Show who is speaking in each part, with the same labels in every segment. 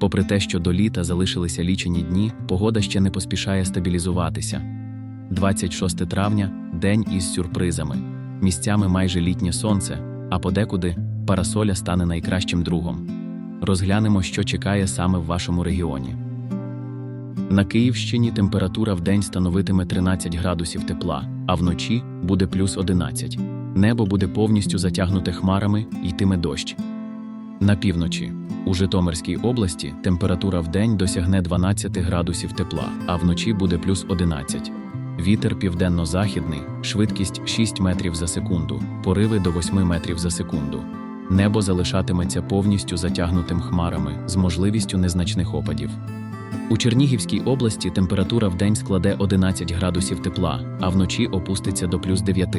Speaker 1: Попри те, що до літа залишилися лічені дні, погода ще не поспішає стабілізуватися. 26 травня день із сюрпризами. Місцями майже літнє сонце, а подекуди парасоля стане найкращим другом. Розглянемо, що чекає саме в вашому регіоні. На Київщині температура вдень становитиме 13 градусів тепла, а вночі буде плюс 11. Небо буде повністю затягнуте хмарами, йтиме дощ. На півночі у Житомирській області температура вдень досягне 12 градусів тепла, а вночі буде плюс 11. Вітер південно-західний, швидкість 6 метрів за секунду, пориви до 8 метрів за секунду. Небо залишатиметься повністю затягнутим хмарами з можливістю незначних опадів. У Чернігівській області температура вдень складе 11 градусів тепла, а вночі опуститься до плюс 9.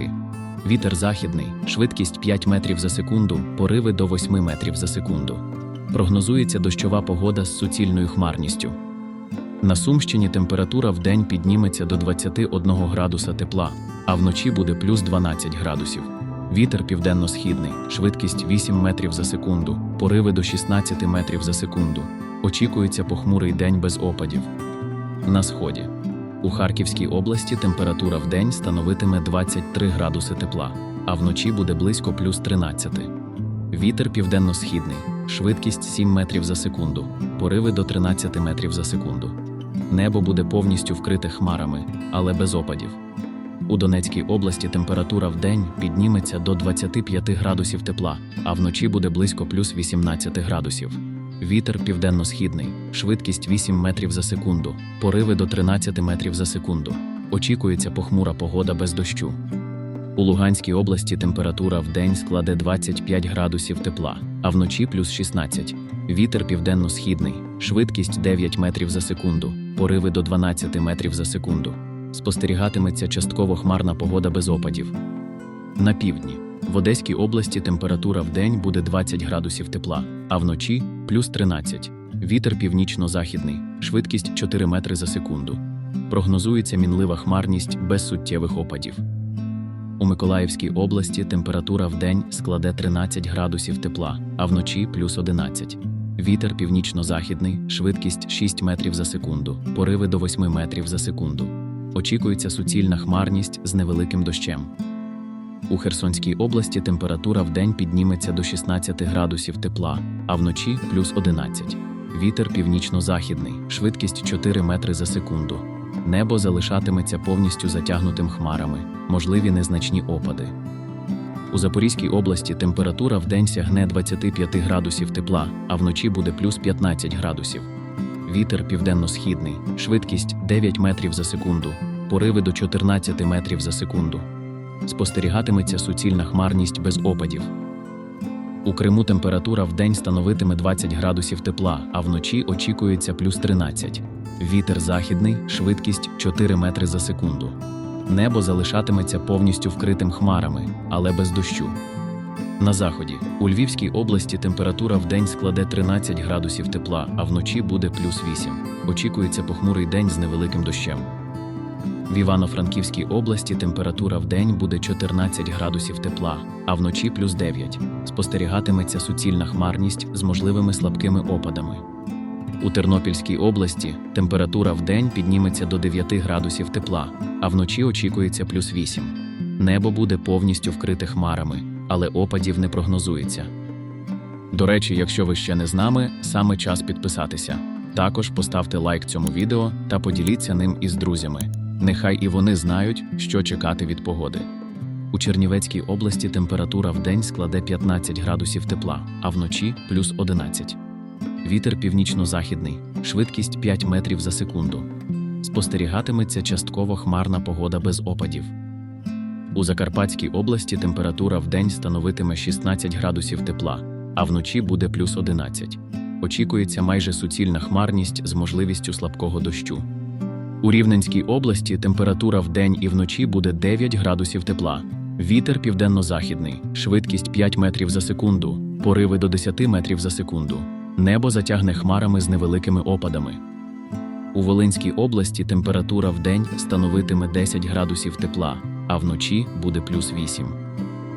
Speaker 1: Вітер західний, швидкість 5 метрів за секунду, пориви до 8 метрів за секунду. Прогнозується дощова погода з суцільною хмарністю. На Сумщині температура вдень підніметься до 21 градуса тепла, а вночі буде плюс 12 градусів. Вітер південно-східний, швидкість 8 метрів за секунду, пориви до 16 метрів за секунду. Очікується похмурий день без опадів. На сході. У Харківській області температура вдень становитиме 23 градуси тепла, а вночі буде близько плюс 13. Вітер південно-східний, швидкість 7 метрів за секунду, пориви до 13 метрів за секунду. Небо буде повністю вкрите хмарами, але без опадів. У Донецькій області температура вдень підніметься до 25 градусів тепла, а вночі буде близько плюс 18 градусів. Вітер південно-східний, швидкість 8 метрів за секунду, пориви до 13 метрів за секунду. Очікується похмура погода без дощу. У Луганській області температура вдень складе 25 градусів тепла, а вночі плюс 16. Вітер південно-східний, швидкість 9 метрів за секунду, пориви до 12 метрів за секунду. Спостерігатиметься частково хмарна погода без опадів. На півдні. В Одеській області температура вдень буде 20 градусів тепла, а вночі плюс 13. Вітер північно-західний, швидкість 4 метри за секунду. Прогнозується мінлива хмарність без суттєвих опадів. У Миколаївській області температура вдень складе 13 градусів тепла, а вночі плюс 11. Вітер північно-західний, швидкість 6 метрів за секунду, пориви до 8 метрів за секунду. Очікується суцільна хмарність з невеликим дощем. У Херсонській області температура вдень підніметься до 16 градусів тепла, а вночі плюс 11. Вітер північно-західний, швидкість 4 метри за секунду. Небо залишатиметься повністю затягнутим хмарами, можливі незначні опади. У Запорізькій області температура вдень сягне 25 градусів тепла, а вночі буде плюс 15 градусів. Вітер південно-східний, швидкість 9 метрів за секунду, пориви до 14 метрів за секунду. Спостерігатиметься суцільна хмарність без опадів. У Криму температура вдень становитиме 20 градусів тепла, а вночі очікується плюс 13. Вітер західний, швидкість 4 метри за секунду. Небо залишатиметься повністю вкритим хмарами, але без дощу. На заході у Львівській області температура вдень складе 13 градусів тепла, а вночі буде плюс 8. Очікується похмурий день з невеликим дощем. В Івано-Франківській області температура вдень буде 14 градусів тепла, а вночі плюс 9. Спостерігатиметься суцільна хмарність з можливими слабкими опадами. У Тернопільській області температура вдень підніметься до 9 градусів тепла, а вночі очікується плюс 8. Небо буде повністю вкрите хмарами, але опадів не прогнозується. До речі, якщо ви ще не з нами, саме час підписатися. Також поставте лайк цьому відео та поділіться ним із друзями. Нехай і вони знають, що чекати від погоди. У Чернівецькій області температура вдень складе 15 градусів тепла, а вночі плюс 11. Вітер північно-західний, швидкість 5 метрів за секунду. Спостерігатиметься частково хмарна погода без опадів. У Закарпатській області температура вдень становитиме 16 градусів тепла, а вночі буде плюс 11. Очікується майже суцільна хмарність з можливістю слабкого дощу. У Рівненській області температура вдень і вночі буде 9 градусів тепла. Вітер південно-західний, швидкість 5 метрів за секунду, пориви до 10 метрів за секунду. Небо затягне хмарами з невеликими опадами. У Волинській області температура вдень становитиме 10 градусів тепла, а вночі буде плюс 8.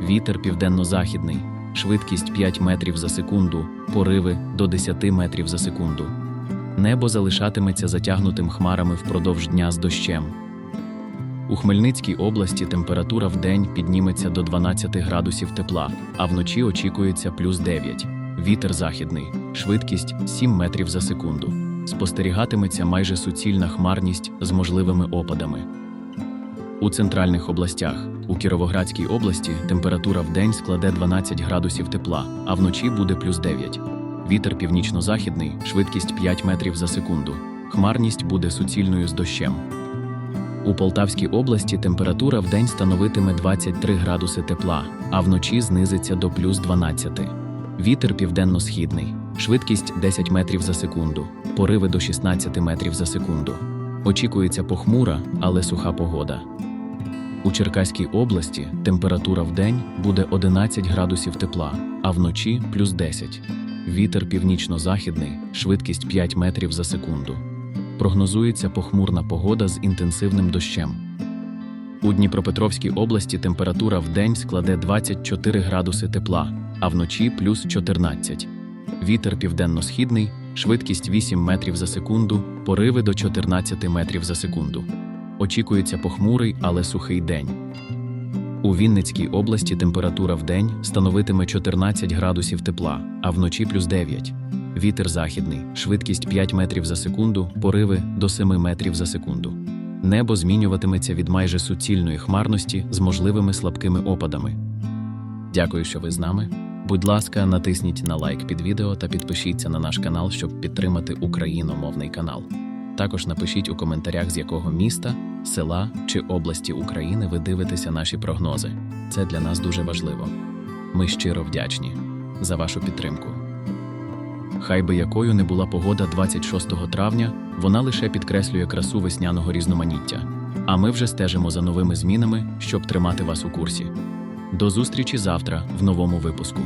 Speaker 1: Вітер південно-західний, швидкість 5 метрів за секунду, пориви до 10 метрів за секунду. Небо залишатиметься затягнутим хмарами впродовж дня з дощем. У Хмельницькій області температура в день підніметься до 12 градусів тепла, а вночі очікується плюс 9. Вітер західний, швидкість 7 метрів за секунду. Спостерігатиметься майже суцільна хмарність з можливими опадами. У центральних областях у Кіровоградській області температура в день складе 12 градусів тепла, а вночі буде плюс 9. Вітер північно-західний, швидкість 5 метрів за секунду. Хмарність буде суцільною з дощем. У Полтавській області температура в день становитиме 23 градуси тепла, а вночі знизиться до плюс 12. Вітер південно-східний, швидкість 10 метрів за секунду, пориви до 16 метрів за секунду. Очікується похмура, але суха погода. У Черкаській області температура в день буде 11 градусів тепла, а вночі плюс 10. Вітер північно-західний, швидкість 5 метрів за секунду. Прогнозується похмурна погода з інтенсивним дощем. У Дніпропетровській області температура в день складе 24 градуси тепла, а вночі плюс 14. Вітер південно-східний, швидкість 8 метрів за секунду, пориви до 14 метрів за секунду. Очікується похмурий, але сухий день. У Вінницькій області температура в день становитиме 14 градусів тепла, а вночі плюс 9. Вітер західний, швидкість 5 метрів за секунду, пориви до 7 метрів за секунду. Небо змінюватиметься від майже суцільної хмарності з можливими слабкими опадами. Дякую, що ви з нами. Будь ласка, натисніть на лайк під відео та підпишіться на наш канал, щоб підтримати україномовний канал. Також напишіть у коментарях, з якого міста, села чи області України ви дивитеся наші прогнози. Це для нас дуже важливо. Ми щиро вдячні за вашу підтримку. Хай би якою не була погода 26 травня, вона лише підкреслює красу весняного різноманіття. А ми вже стежимо за новими змінами, щоб тримати вас у курсі. До зустрічі завтра в новому випуску.